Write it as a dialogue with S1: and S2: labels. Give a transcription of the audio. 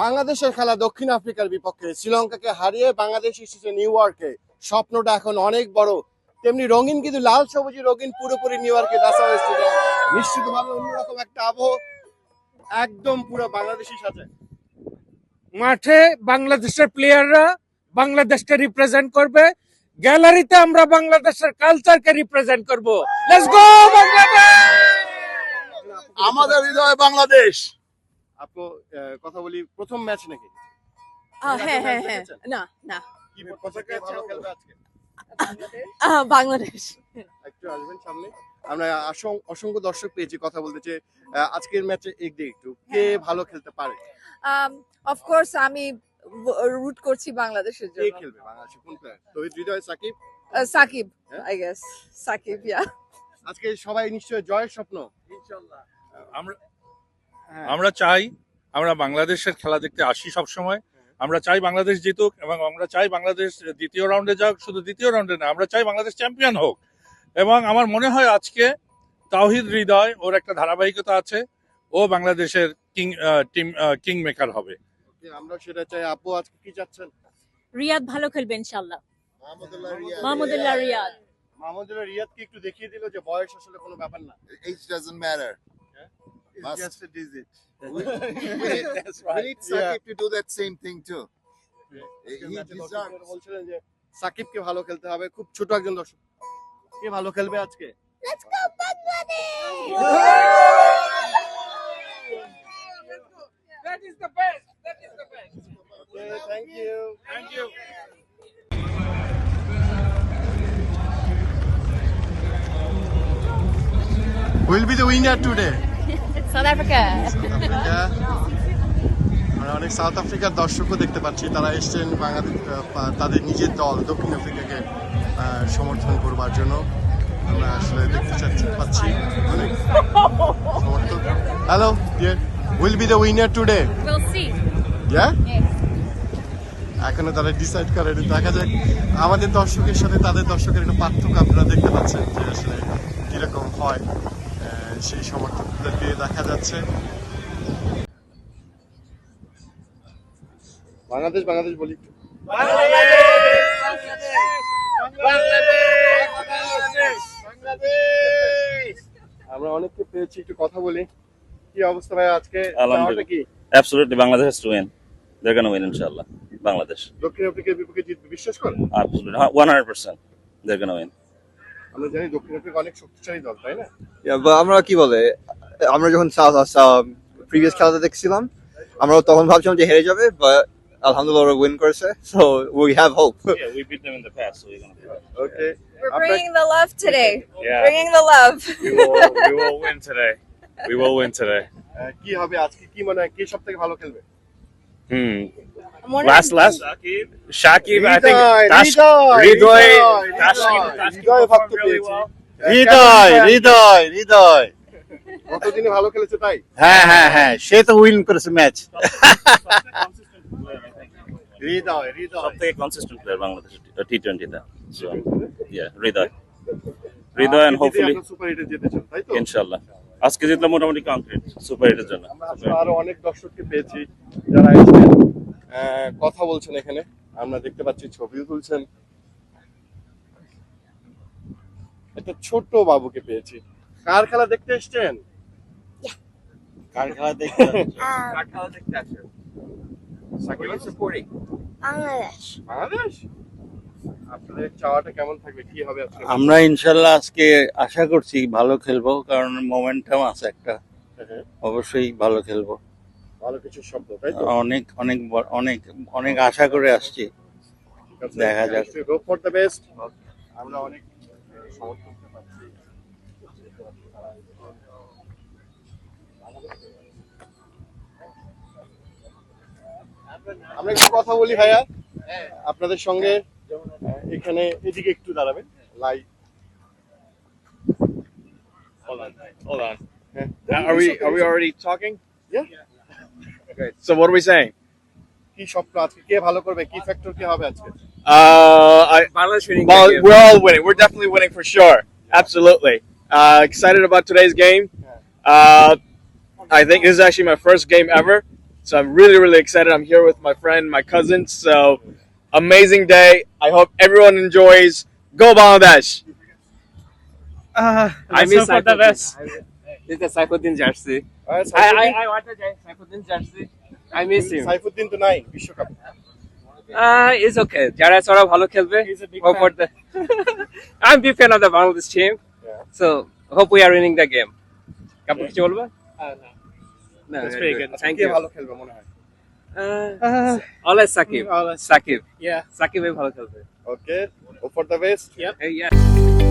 S1: বাংলাদেশের খেলা দক্ষিণ আফ্রিকার বিপক্ষে, শ্রীলঙ্কাকে হারিয়ে বাংলাদেশ এসেছে নিউ ইয়র্কে। স্বপ্নটা এখন অনেক বড়। তেমনি রঙিন কিন্তু লাল, সবুজে রঙিন পুরোপুরি নিউ ইয়র্কে দাসা স্টেডিয়াম নিশ্চিতভাবে অন্যরকম একটা আবহ একদম পুরো বাংলাদেশের সাথে।
S2: মাঠে বাংলাদেশের প্লেয়াররা বাংলাদেশকে রিপ্রেজেন্ট করবে। গ্যালারিতে আমরা বাংলাদেশের কালচারকে রিপ্রেজেন্ট করব। গো
S3: আমাদের হৃদয় বাংলাদেশ।
S1: আপু আহ, কথা বলি প্রথম ম্যাচ নাকি?
S4: হ্যাঁ হ্যাঁ হ্যাঁ। না না।
S1: কি কথা কে ভালো খেলবে আজকে?
S4: আহ, বাংলাদেশ।
S1: একটু আসবেন সামনে। আমরা অসংখ্য দর্শক পেয়েছি কথা বলতে আজকের ম্যাচে এক একটু। কে ভালো খেলতে পারে?
S4: অফকোর্স আমি রুট করছি বাংলাদেশের
S1: কে
S4: জন্য।
S1: খেলবে বাংলাদেশে? কোন প্লেয়ার তহিদ হৃদয় সাকিব?
S4: সাকিব
S1: হ্যাঁ?
S4: আই গেস সাকিব ইয়া
S1: আজকে সবাই নিশ্চয়ই জয়ের স্বপ্ন।
S5: আমরা আমরা চাই আমরা বাংলাদেশের খেলা দেখতে আসি সব সময় আমরা চাই বাংলাদেশ জিতুক এবং আমরা চাই বাংলাদেশ দ্বিতীয় রাউন্ডে যাক শুধু দ্বিতীয় রাউন্ডে না আমরা চাই বাংলাদেশ চ্যাম্পিয়ন হোক। এবং আমার মনে হয় আজকে তাওহিদ হৃদয় ওর একটা ধারাবাহিকতা আছে। ও বাংলাদেশের কিং টিম কিং মেকার হবে।
S1: আমরা সেটা চাই। আপু আজকে কি চাচ্ছেন?
S6: রিয়াদ ভালো খেলবে ইনশাল্লাহ
S3: মাহমুদুল্লাহ রিয়াদ।
S6: মাহমুদুল্লাহ রিয়াদ।
S1: মাহমুদুল্লাহ রিয়াদকে একটু দেখিয়ে দিল যে বয়স আসলে কোনো ব্যাপার না?
S3: Age doesn't matter.
S1: It's
S3: Must.
S1: just a digit.
S3: We, we need, we need Sakib to do that same thing too.
S1: আজকের
S3: He
S1: ম্যাচে
S3: deserves.
S1: বলছিলেন যে সাকিবকে ভালো খেলতে হবে খুব ছোট একজন দর্শক কে ভালো খেলবে আজকে
S2: That is the best. That is the best.
S1: Okay, thank you.
S2: Thank you.
S1: Will be the winner today. South Africa আমরা অনেক সাউথ আফ্রিকার দর্শকও দেখতে পাচ্ছি। তারা এসছেন বাংলাদেশ তাদের নিজের দল দক্ষিণ আফ্রিকাকে সমর্থন করবার জন্য। আমরা আসলে দেখতে চাচ্ছি পাচ্ছি অনেক সমর্থক। Hello will be
S6: the winner
S1: today এখনও তারা ডিসাইড করে দেখা যাক। আমাদের দর্শকের সাথে তাদের দর্শকের একটা পার্থক্য আপনারা দেখতে পাচ্ছেন যে আসলে কীরকম হয়। সেই সমর্থকদেরকে দেখা যাচ্ছে বাংলাদেশ বাংলাদেশ বলি। আমরা অনেককে পেয়েছি একটু কথা বলি কি অবস্থা ভাই আজকে কি
S7: to win. They're going to win, inshallah.
S1: দক্ষিণ আফ্রিকার বিপক্ষে জিতবে বিশ্বাস করেন
S7: Absolutely. 100%. They're going to win.
S1: আমরা জানি দক্ষিণ আফ্রিকা অনেক শক্তিশালী দল তাই না
S8: Yeah, but আমরা কি বলে আমরা যখন প্রিভিয়াস খেলাতে দেখছিলাম আমরা তখন ভাবছিলাম যে হেরে যাবে বাট আলহামদুলিল্লাহ ওরা উইন করেছে so we have hope
S7: Yeah, we beat them in the past, so we're going to win.
S1: Okay
S4: We're bringing the love today.
S7: Yeah.
S4: Bringing the love.
S7: We will, we will win today. We will win today.
S1: কি হবে আজকে কি মনে হয় কে সব থেকে ভালো খেলবে
S7: Last, last. Shakib. Shakib, I think.
S1: হৃদয়, হৃদয়, ভক্ত পেয়েছি।
S3: হৃদয় হৃদয় হৃদয়।
S1: গতদিনে ভালো খেলেছে তাই?
S3: হ্যাঁ হ্যাঁ হ্যাঁ সে তো উইন করেছে ম্যাচ
S1: হৃদয় হৃদয়।
S7: সব থেকে consistent player বাংলাদেশ টি টোয়েন্টিতে Hridoy. Hridoy and hopefully
S1: super হিটে জিতেছেন তাই তো?
S7: ইনশাল্লাহ আজকে জিতলে মোটামুটি কনক্রিট সুপার হিটের জন্য।
S1: আমরা আরও অনেক দর্শককে পেয়েছি যারা এসেছেন কথা বলছেন এখানে। আমরা দেখতে পাচ্ছি ছবিও তুলছেন। একটা ছোট্ট বাবুকে পেয়েছি। কার খেলা দেখতে এসছেন?
S3: কার খেলা দেখতে
S2: কার খেলা দেখতে আসেন
S1: সাকিব
S2: supporting?
S4: Bangladesh.
S1: বাংলাদেশ? আপনাদের চাওয়াটা কেমন থাকবে? কি হবে
S9: আমরা ইনশাল্লাহ আজকে আশা করছি ভালো খেলব কারণ মোমেন্টাম আছে একটা। অবশ্যই ভালো খেলব।
S1: ভালো কিছু শব্দ তাই তো?
S9: অনেক অনেক অনেক অনেক আশা করে আসছি। দেখা যাক।
S1: গো ফর দ্য বেস্ট আমরা অনেক সমর্থন পাচ্ছি আমরা একটু কথা বলি ভাইয়া। আপনাদের সঙ্গে এখানে এদিকে একটু দাঁড়াবেন live
S10: Hold on. Hold on.
S1: হ্যাঁ
S10: Are we are we already talking?
S1: Yeah.
S10: Okay. So what are we saying?
S1: কি স্বপ্ন আজকে কে ভালো করবে কি ফ্যাক্টর কি হবে আজকে
S10: Uh, I,
S2: Bangladesh winning.
S10: well, we're all winning. We're definitely winning for sure. Absolutely. Uh, excited about today's game. Uh, I think this is actually my first game ever.
S11: So I'm really, really excited. I'm here with my friend, my cousin. So amazing day. I hope everyone enjoys. Go Bangladesh!
S12: I miss the best.
S11: This is the Saifuddin jersey.
S1: Uh,
S11: I want to join Saifuddin jersey. I miss him.
S1: Saifuddin তো নাই বিশ্বকাপ
S11: Uh, it's okay. যারা ওরা ভালো খেলবে hope for the I'm big fan of the Bangladesh team. So hope we are winning the game. কাপড় কিছু বলবে? No,
S12: That's pretty good.
S11: Thank
S1: K
S11: you.
S1: ভালো খেলবে মনে হয়
S11: Uh, always Sakib.
S12: Always.
S11: Sakib.
S12: Yeah.
S11: Sakib ভালো খেলবে.
S1: Okay for the best
S11: Uh, yeah.